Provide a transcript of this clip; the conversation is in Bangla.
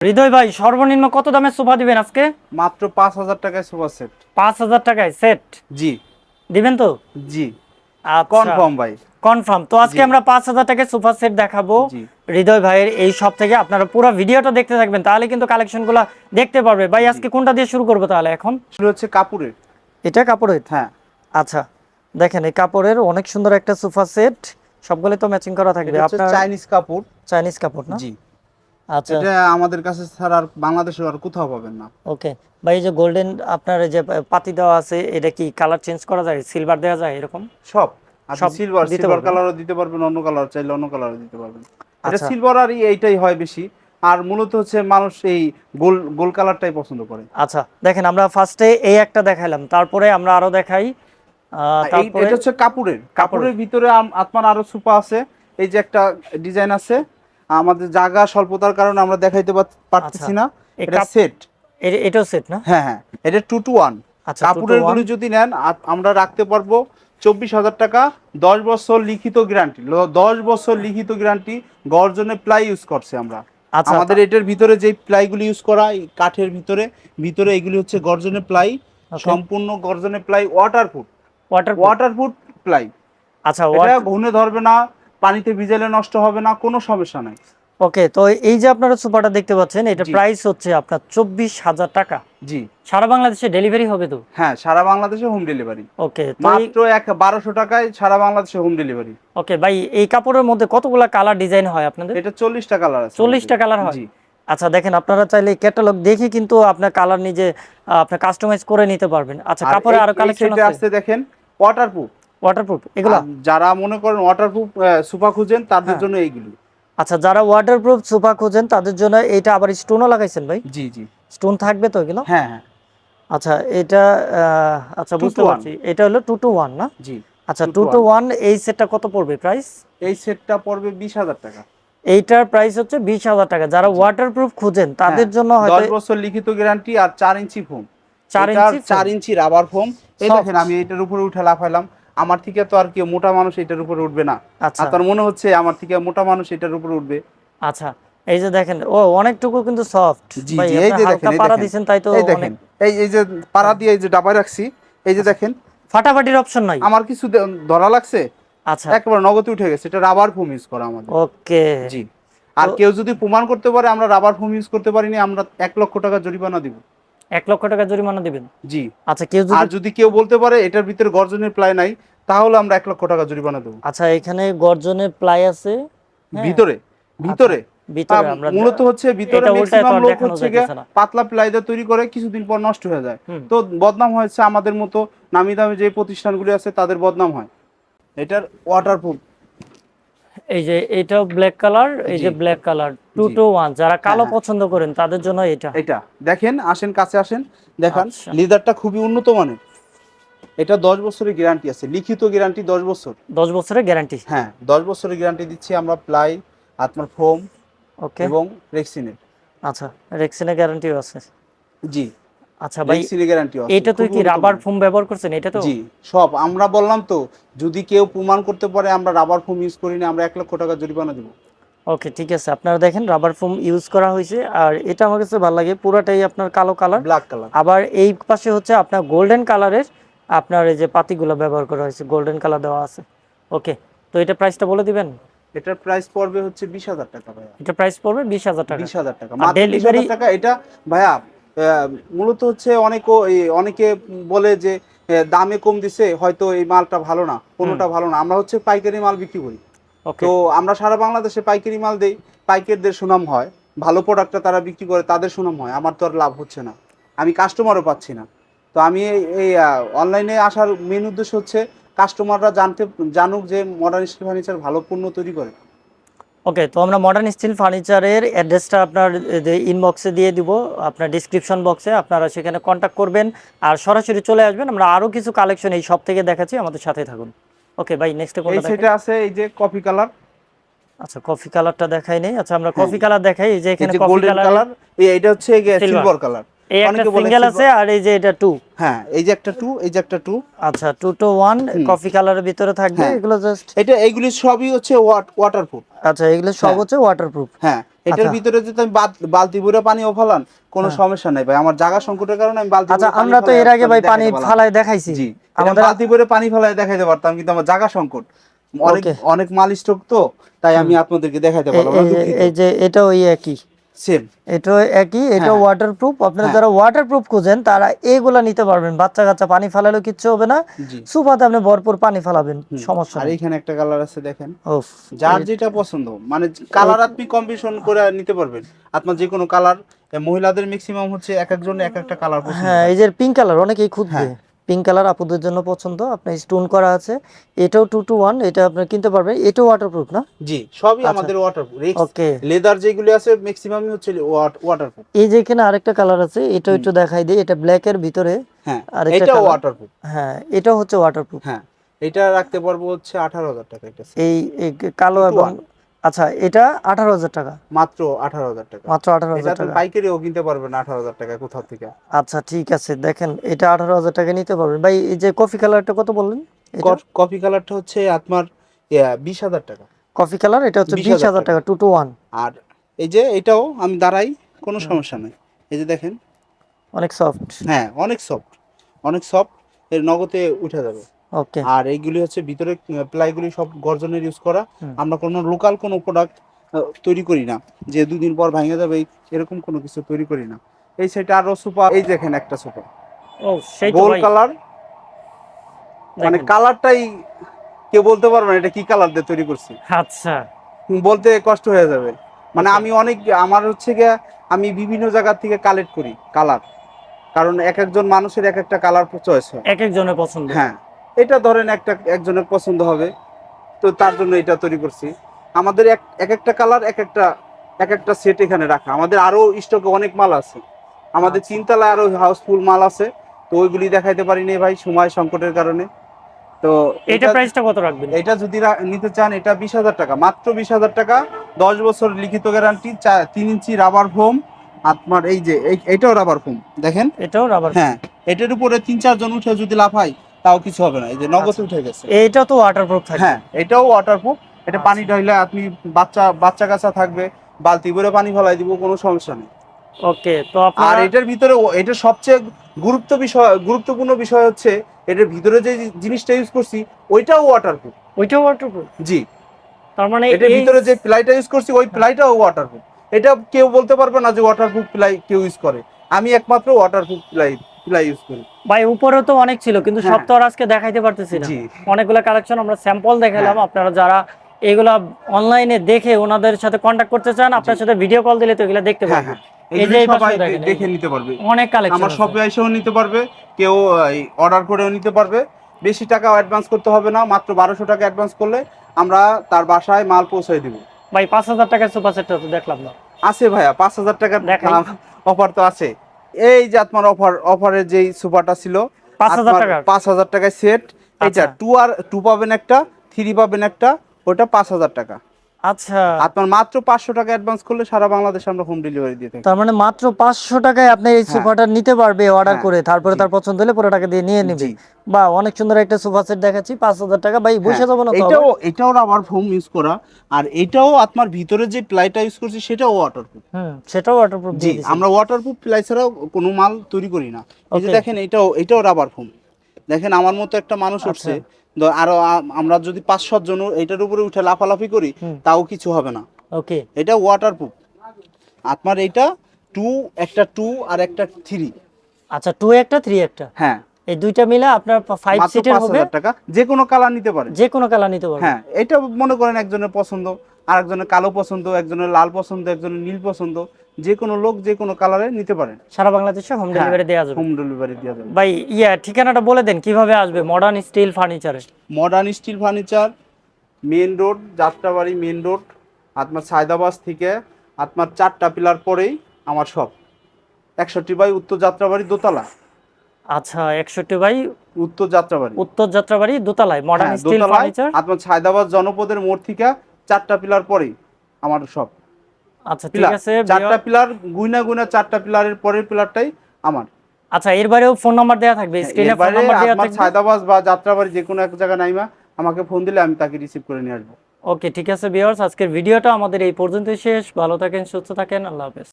হৃদয় ভাই সর্বনিম্ন কত দামে সোফা দিবেন আজকে? মাত্র পাঁচ হাজার টাকায় সোফা সেট। পাঁচ হাজার টাকায় সেট? জি। দিবেন তো? জি। আচ্ছা। কনফার্ম ভাই। কনফার্ম। তো আজকে। আমরা পাঁচ হাজার টাকায় সোফা সেট দেখাবো। হৃদয় ভাইয়ের এই সব থেকে আপনারা পুরো ভিডিওটা দেখতে থাকবেন তাহলে কিন্তু কালেকশন কালেকশনগুলো দেখতে পারবে। ভাই আজকে কোনটা দিয়ে শুরু করব তাহলে এখন? শুরু হচ্ছে কাপড়ের। এটা কাপড়ের? হ্যাঁ। আচ্ছা। দেখেন এই কাপড়ের অনেক সুন্দর একটা সোফা সেট। সবগুলো তো ম্যাচিং করা থাকবে। আপনার চাইনিজ কাপড়। চাইনিজ কাপড় না? জি। আচ্ছা। এটা আমাদের কাছে ছাড়া আর বাংলাদেশে আর কোথাও পাবেন না। ওকে। ভাই এই যে গোল্ডেন আপনার যে পাতি দেওয়া আছে এটা কি কালার চেঞ্জ করা যায়? সিলভার দেওয়া যায় এরকম? সব। আপনি সিলভার সিলভার? কালারও দিতে পারবেন অন্য কালার চাইলে অন্য কালারও দিতে পারবেন। এটা আচ্ছা। সিলভার আর এইটাই হয় বেশি। আর মূলত হচ্ছে মানুষ এই গোল গোল কালারটাই পছন্দ করে। আচ্ছা দেখেন আমরা ফার্স্টে এই একটা দেখাইলাম তারপরে আমরা আরও দেখাই এটা হচ্ছে কাপড়ের। কাপড়ের। ভিতরে আপনার আরও সুপা আছে। এই যে একটা ডিজাইন আছে আমাদের জায়গা স্বল্পতার কারণে আমরা দেখাইতে পারতেছি আচ্ছা। না। এটা সেট এটাও সেট না? হ্যাঁ হ্যাঁ। এটা টু টু ওয়ান আচ্ছা কাপড়ের। গুলি যদি নেন আমরা রাখতে পারব চব্বিশ হাজার টাকা দশ বছর লিখিত গ্যারান্টি দশ বছর লিখিত গ্যারান্টি গর্জনে প্লাই ইউজ করছে আমরা। আচ্ছা আমাদের এটার ভিতরে যে প্লাইগুলি ইউজ করা কাঠের ভিতরে ভিতরে এগুলি হচ্ছে গর্জনে প্লাই. সম্পূর্ণ গর্জনে ply waterproof water waterproof ply আচ্ছা এটা ঘুনে ধরবে না পানিতে ভিজালে নষ্ট হবে না কোনো সমস্যা নাই। ওকে তো এই যে আপনারা সোফাটা দেখতে পাচ্ছেন এটা প্রাইস হচ্ছে আপনার চব্বিশ হাজার টাকা। জি। সারা বাংলাদেশে ডেলিভারি হবে তো? হ্যাঁ সারা বাংলাদেশে হোম ডেলিভারি ওকে মাত্র এক বারোশো টাকায় সারা বাংলাদেশে হোম ডেলিভারি ওকে ভাই এই কাপড়ের মধ্যে কতগুলা কালার ডিজাইন হয় আপনাদের? এটা চল্লিশটা কালার আছে। 40টা colour হয়? আচ্ছা দেখেন আপনারা চাইলে ক্যাটালগ দেখে কিন্তু আপনার কালার নিজে আপনার কাস্টমাইজ করে নিতে পারবেন। আচ্ছা কাপড়ে আরও কালেকশন আছে? দেখেন ওয়াটারপ্রুফ ওয়াটারপ্রুফ এগুলা? যারা মনে করেন ওয়াটারপ্রুফ সুপা খুঁজেন তাদের হ্যাঁ। জন্য এইগুলি। আচ্ছা যারা ওয়াটারপ্রুফ সোফা খোঁজেন তাদের জন্য এটা আবার স্টোনও লাগাইছেন ভাই? জি জি। স্টোন থাকবে তো এগুলো? হ্যাঁ হ্যাঁ। আচ্ছা এটা আচ্ছা বুঝতে পারছি। এটা হলো টু টু ওয়ান না? জি আচ্ছা টু টু ওয়ান এই সেটটা কত পড়বে প্রাইস এই সেটটা পড়বে বিশ হাজার টাকা। এইটার প্রাইস হচ্ছে বিশ হাজার টাকা। যারা ওয়াটারপ্রুফ খুঁজেন তাদের হ্যাঁ, জন্য দশ বছর লিখিত গ্যারান্টি আর চার ইঞ্চি ফোম চার ইঞ্চি চার ইঞ্চি রাবার ফোম এই দেখেন আমি এটার উপরে উঠে লাফাইলাম। আমার থেকে তো আর কেউ মোটা মানুষ এটার উপরে উঠবে না। আচ্ছা। তার মনে হচ্ছে আমার থেকে মোটা মানুষ এটার উপরে উঠবে। আচ্ছা এই যে দেখেন ও অনেকটুকু কিন্তু সফট জি জি এই যে দেখেন পাড়া। দিছেন তাই তো এই দেখেন এই এই যে পাড়া দিয়ে এই যে ডাবায় রাখছি এই যে দেখেন। ফাটাফাটির অপশন নাই? আমার কিছু ধরা লাগছে? আচ্ছা। একবার নগদে উঠে গেছে এটা রাবার ফোম ইউজ করা আমাদের। ওকে। জি। আর কেউ যদি প্রমাণ করতে পারে আমরা রাবার ফোম ইউজ করতে পারিনি আমরা এক লক্ষ টাকা জরিমানা দিব। এক লক্ষ টাকা জরিমানা দিবেন? জি। আচ্ছা কেউ আর যদি কেউ বলতে পারে এটার ভিতরে গর্জনের প্লাই নাই তাহলে আমরা এক লক্ষ টাকা জরিমানা দেবো। আচ্ছা এখানে গর্জনের প্লাই আছে? হ্যাঁ, ভিতরে ভিতরে। ভিতরে মূলত হচ্ছে ভিতরে ম্যাক্সিমাম লোক হচ্ছে। পাতলা প্লাইদা তৈরি করে কিছুদিন পর নষ্ট হয়ে যায়। তো বদনাম হয়েছে আমাদের মতো নামি দামি যে প্রতিষ্ঠানগুলি আছে তাদের বদনাম হয়। এটার ওয়াটারপ্রুফ এই যে এটাও ব্ল্যাক কালার এই যে black colour two. Two one যারা কালো হ্যাঁ। পছন্দ করেন তাদের জন্য এটা। এটা। দেখেন আসেন কাছে আসেন। দেখান আচ্ছা। লিদারটা খুবই উন্নত মানের। এটা দশ বছরের গ্যারান্টি আছে। লিখিত গ্যারান্টি দশ বছর। দশ বছরের গ্যারান্টি হ্যাঁ দশ বছরের গ্যারান্টি দিচ্ছি আমরা প্লাই আপনার ফোম ওকে এবং রেক্সিনের আচ্ছা রেক্সিনের গ্যারান্টিও আছে। জি। আচ্ছা ভাই রেক্সিনের গ্যারান্টি আছে এটা খুবই কি রাবার ফোম ব্যবহার করছেন এটা তো? জি সব। আমরা বললাম তো যদি কেউ প্রমাণ করতে পারে আমরা রাবার ফোম ইউজ করি না আমরা এক লক্ষ টাকা জরিমানা দেবো। ওকে ঠিক আছে। আপনারা দেখেন রাবার ফোম ইউজ করা হয়েছে আর এটা আমার কাছে ভালো লাগে পুরাটাই আপনার কালো কালার ব্ল্যাক কালার আবার এই পাশে হচ্ছে আপনার গোল্ডেন কালারের আপনার এই যে পাতিগুলো ব্যবহার করা হয়েছে গোল্ডেন কালার দেওয়া আছে। ওকে তো এটা প্রাইসটা বলে দিবেন? এটার প্রাইস পড়বে হচ্ছে বিশ হাজার টাকা ভাইয়া। এটা প্রাইস পড়বে বিশ হাজার টাকা। বিশ হাজার টাকা এটা ভাইয়া মূলত হচ্ছে অনেক অনেকে বলে যে দামে কম দিছে হয়তো এই মালটা ভালো না কোনোটা ভালো না। আমরা হচ্ছে পাইকারি মাল বিক্রি করি। তো আমরা সারা বাংলাদেশে পাইকারি মাল দেই পাইকারদের সুনাম হয় ভালো প্রোডাক্টটা তারা বিক্রি করে তাদের সুনাম হয় আমার তো আর লাভ হচ্ছে না। আমি কাস্টমারও পাচ্ছি না। তো আমি এই- অনলাইনে আসার মেন উদ্দেশ্য হচ্ছে কাস্টমাররা জানতে জানুক যে মডার্ন স্টিল ফার্নিচার ভালো পণ্য তৈরি করে। ওকে তো আমরা মডার্ন স্টিল ফার্নিচারের অ্যাড্রেসটা আপনার ইনবক্সে দিয়ে দিব আপনার ডিসক্রিপশন বক্সে আপনারা সেখানে কন্ট্যাক্ট করবেন আর সরাসরি চলে আসবেন আমরা আরও কিছু কালেকশন এই সব থেকে দেখাচ্ছি আমাদের সাথে থাকুন। ওকে ভাই নেক্সট এই কোনটা সেটে আছে এই যে কফি কালার আচ্ছা কফি কালারটা দেখাই নেই আচ্ছা আমরা কফি কালার দেখাই এই যে এখানে কফি কালার এই এটা হচ্ছে। সিলভার কালার এই একটা সিঙ্গেল আছে আর এই যে এটা টু হ্যাঁ এই যে একটা টু এই যে একটা টু আচ্ছা টু টু ওয়ান কফি কালারের ভিতরে থাকবে হ্যাঁ। এগুলো জাস্ট এটা এইগুলি সবই হচ্ছে ওয়াটারপ্রুফ আচ্ছা এগুলো সব হ্যাঁ। হচ্ছে ওয়াটারপ্রুফ হ্যাঁ এটার আচ্ছা। ভিতরে যদি আমি বালতি ভরে পানি ফেলান কোনো হ্যাঁ। সমস্যা নাই ভাই। আমার জায়গা সংকটের কারণে আমি বালতি আচ্ছা আমরা তো এর আগে ভাই পানি ফালায় দেখাইছি। জি আমাদের বালতি ভরে পানি ফেলায় দেখাইতে পারতাম কিন্তু আমার জায়গা সংকট। অনেক. অনেক মাল স্টক তো তাই আমি আপনাদেরকে দেখাইতে পারলাম এই যে এটা ওই একই। সেম এটা একই এটা হ্যাঁ। ওয়াটারপ্রুফ আপনারা হ্যাঁ। যারা ওয়াটারপ্রুফ খুঁজেন তারা এগুলা নিতে পারবেন। বাচ্চা কাচ্চা পানি ফালালেও কিচ্ছু হবে না। জি। সুপাতে আপনি ভরপুর পানি ফালাবেন সমস্যা আর এখানে একটা কালার আছে দেখেন। যার যেটা পছন্দ মানে কালার আপনি কম্বিনেশন করে নিতে পারবেন। আপনার যে কোনো কালার মহিলাদের ম্যাক্সিমাম হচ্ছে এক একজন এক একটা কালার পছন্দ হ্যাঁ এই যে পিঙ্ক কালার অনেকেই খুঁজবে। হ্যাঁ। পিঙ্ক কালার আপুদের জন্য পছন্দ। আপনার স্টোন করা আছে। এটাও টু টু ওয়ান এটা আপনি কিনতে পারবেন। এটাও ওয়াটারপ্রুফ না? জি সবই আচ্ছা। আমাদের ওয়াটারপ্রুফ ওকে। লেদার যেগুলো আছে ম্যাক্সিমামই হচ্ছে ওয়াটারপ্রুফ এই যে এখানে আরেকটা কালার আছে এটা একটু দেখাই দিই। এটা ব্ল্যাক এর ভিতরে হ্যাঁ আরেকটা এটা। ওয়াটারপ্রুফ হ্যাঁ এটা হচ্ছে ওয়াটারপ্রুফ হ্যাঁ এটা রাখতে পারব হচ্ছে আঠারো হাজার টাকা এটা এই কালো এবং। আচ্ছা এটা আঠারো হাজার টাকা। মাত্র আঠারো হাজার টাকা। মাত্র আঠারো হাজার টাকা। পাইকারিও কিনতে পারবেন আঠারো হাজার টাকা কোথাও থেকে। আচ্ছা ঠিক আছে দেখেন এটা আঠারো হাজার টাকা নিতে পারবেন। ভাই এই যে কফি কালারটা কত বললেন? কফি কালারটা হচ্ছে আপনার বিশ হাজার টাকা। কফি কালার এটা হচ্ছে 20,000 বিশ হাজার টাকা। টু টু ওয়ান আর এই যে এটাও আমি দাঁড়াই কোনো সমস্যা নেই। এই যে দেখেন। অনেক সফট হ্যাঁ অনেক সফট অনেক সফট এর নগদে উঠে যাবে। আর এইগুলি হচ্ছে ভিতরে প্লাইগুলি সব গর্জনের ইউজ করা। আমরা কোনো লোকাল কোনো প্রোডাক্ট তৈরি করি না। যে দুদিন পর ভেঙে যাবে এরকম কোনো কিছু তৈরি করি না। এই সাইডে আরও সুপার এই দেখেন একটা সুপার ও সেই তো গোল কালার মানে কালারটাই কেউ বলতে পারবে না এটা কি কালার দিয়ে তৈরি করছি। আচ্ছা। বলতে কষ্ট হয়ে যাবে। মানে আমি অনেক আমার হচ্ছে গিয়ে আমি বিভিন্ন জায়গা থেকে কালেক্ট করি কালার কারণ এক একজন মানুষের এক একটা কালার চয়েস হয়। এক একজনের পছন্দ। হ্যাঁ। এটা ধরেন একটা একজনের পছন্দ হবে তো তার জন্য এটা তৈরি করছি। আমাদের এক এক একটা কালার এক একটা এক একটা সেট এখানে রাখা। আমাদের আরও স্টকে অনেক মাল আছে। আমাদের আচ্ছা। আরও হাউসফুল মাল আছে। তো ওইগুলি দেখাইতে পারিনি ভাই সময় সংকটের কারণে। তো এটা প্রাইসটা কত রাখবেন? এটা যদি নিতে চান এটা বিশ হাজার টাকা। মাত্র বিশ হাজার টাকা দশ বছর লিখিত গ্যারান্টি তিন ইঞ্চি রাবার ফোম আপনার এই যে এটাও রাবার ফোম দেখেন? এটাও রাবার হ্যাঁ এটার উপরে তিন চারজন উঠে যদি লাফাই তাও কিছু হবে না এই যে নগদ আচ্ছা। উঠে গেছে। এইটা তো ওয়াটারপ্রুফ থাকে হ্যাঁ এটাও ওয়াটারপ্রুফ এটা আচ্ছা। পানি ঢাইলে আপনি বাচ্চা বাচ্চা কাচ্চা থাকবে বালতি ভরে পানি ফেলাই দিব কোনো সমস্যা নেই। ওকে তো আর এটার ভিতরে এটা সবচেয়ে গুরুত্ব বিষয় গুরুত্বপূর্ণ বিষয় হচ্ছে এটার ভিতরে যে জিনিসটা ইউজ করছি ওইটাও ওয়াটারপ্রুফ ওইটাও ওয়াটারপ্রুফ জি। তার মানে এটার ভিতরে যে প্লাইটা ইউজ করছি ওই প্লাইটাও ওয়াটারপ্রুফ এটা কেউ বলতে পারবে না যে ওয়াটারপ্রুফ প্লাই কেউ ইউজ করে। আমি একমাত্র ওয়াটারপ্রুফ প্লাই প্লাই ইউজ করি। ভাই উপরে তো অনেক ছিল কিন্তু সব হ্যাঁ। তো আর আজকে দেখাইতে পারতেছি না। অনেকগুলো কালেকশন আমরা স্যাম্পল দেখালাম। হ্যাঁ। আপনারা যারা এগুলা অনলাইনে দেখে ওনাদের সাথে কন্ট্যাক্ট করতে চান আপনার সাথে ভিডিও কল দিলে তো এগুলা দেখতে হ্যাঁ দেখে নিতে পারবে। অনেক কালেকশন আমার শপে এসেও নিতে পারবে কেউ অর্ডার করেও নিতে পারবে। বেশি টাকা অ্যাডভান্স করতে হবে না মাত্র বারোশো টাকা অ্যাডভান্স করলে আমরা তার বাসায় মাল দিব। ভাই পাঁচ হাজার টাকার সুপার সেটটা তো দেখলাম না। আছে ভাইয়া পাঁচ হাজার টাকার। অফার তো আছে। এই যে আপনার অফার অফারের যেই সোফাটা ছিল পাঁচ হাজার আপনার পাঁচ হাজার টাকায় সেট এটা আচ্ছা। টু আর টু পাবেন একটা থ্রি পাবেন একটা ওটা পাঁচ হাজার টাকা। আচ্ছা। আপনার মাত্র পাঁচশো টাকা অ্যাডভান্স করলে সারা বাংলাদেশে আমরা হোম ডেলিভারি দিয়ে থাকি। তার মানে মাত্র পাঁচশো টাকায় আপনি এই হ্যাঁ। সোফাটা নিতে পারবে অর্ডার হ্যাঁ, করে তারপরে তার পছন্দ হলে পুরো টাকা দিয়ে নিয়ে নেবে। বা অনেক সুন্দর একটা সোফা সেট দেখাচ্ছি পাঁচ হাজার টাকা। ভাই বসে হ্যাঁ, যাব না তো এটাও এটাও রাবার ফোম ইউজ করা। আর এটাও আপনার ভিতরে যে প্লাইটা ইউজ করছি সেটাও ওয়াটারপ্রুফ হুম সেটাও ওয়াটারপ্রুফ জি আমরা ওয়াটারপ্রুফ প্লাই ছাড়াও কোনো মাল তৈরি করি না। এই যে দেখেন এটাও এটাও রাবার ফোম দেখেন আমার মতো একটা মানুষ আচ্ছা। উঠছে। আরও আমরা যদি পাঁচ সাত জন এটার উপরে উঠে লাফালাফি করি তাও কিছু হবে না। ওকে। এটা ওয়াটারপ্রুফ আপনার এটা টু একটা টু আর একটা থ্রি আচ্ছা টু একটা থ্রি একটা? হ্যাঁ। এই দুইটা মিলে আপনার ফাইভ সিটের হবে? টাকা। যে কোনো কালার নিতে পারেন। যে কোনো কালার নিতে পারবে হ্যাঁ এটা মনে করেন একজনের পছন্দ আর একজনের কালো পছন্দ একজনের লাল পছন্দ একজনের নীল পছন্দ। যে কোনো লোক যে কোনো কালারে নিতে পারেন সারা বাংলাদেশে হোম। ডেলিভারি দেওয়া যাবে। হোম ডেলিভারি দেওয়া যাবে। ভাই ইয়া ঠিকানাটা বলে দেন কীভাবে আসবে? Modern steel ফার্নিচারে modern steel furniture main road Jatrabari main road আপনার সায়দাবাস থেকে আপনার চারটা পিলার পরেই আমার সব একষট্টি বাই উত্তর যাত্রাবাড়ি দোতলা। আচ্ছা একষট্টি বাই উত্তর যাত্রাবাড়ি। উত্তর যাত্রাবাড়ি দোতলায় মডার্ন স্টিল ফার্নিচার আপনার সায়দাবাস জনপদের মোড় থেকে চারটা পিলার পরেই আমার শপ আচ্ছা ঠিক আছে চারটা পিলার গুইনা গুইনা চারটা পিলারের পরের পিলারটাই আমার। আচ্ছা এর বাইরেও ফোন নাম্বার দেওয়া থাকবে স্ক্রিনে ফোন নাম্বার দেওয়া থাকবে? ছায়দাবাস বা যাত্রাবাড়ি যে কোনো এক জায়গায় নাইমা আমাকে ফোন দিলে আমি তাকে রিসিভ করে নিয়ে আসব। ওকে ঠিক আছে ভিউয়ার্স আজকের ভিডিওটা আমাদের এই পর্যন্তই শেষ। ভালো থাকেন সুস্থ থাকেন আল্লাহ হাফেজ।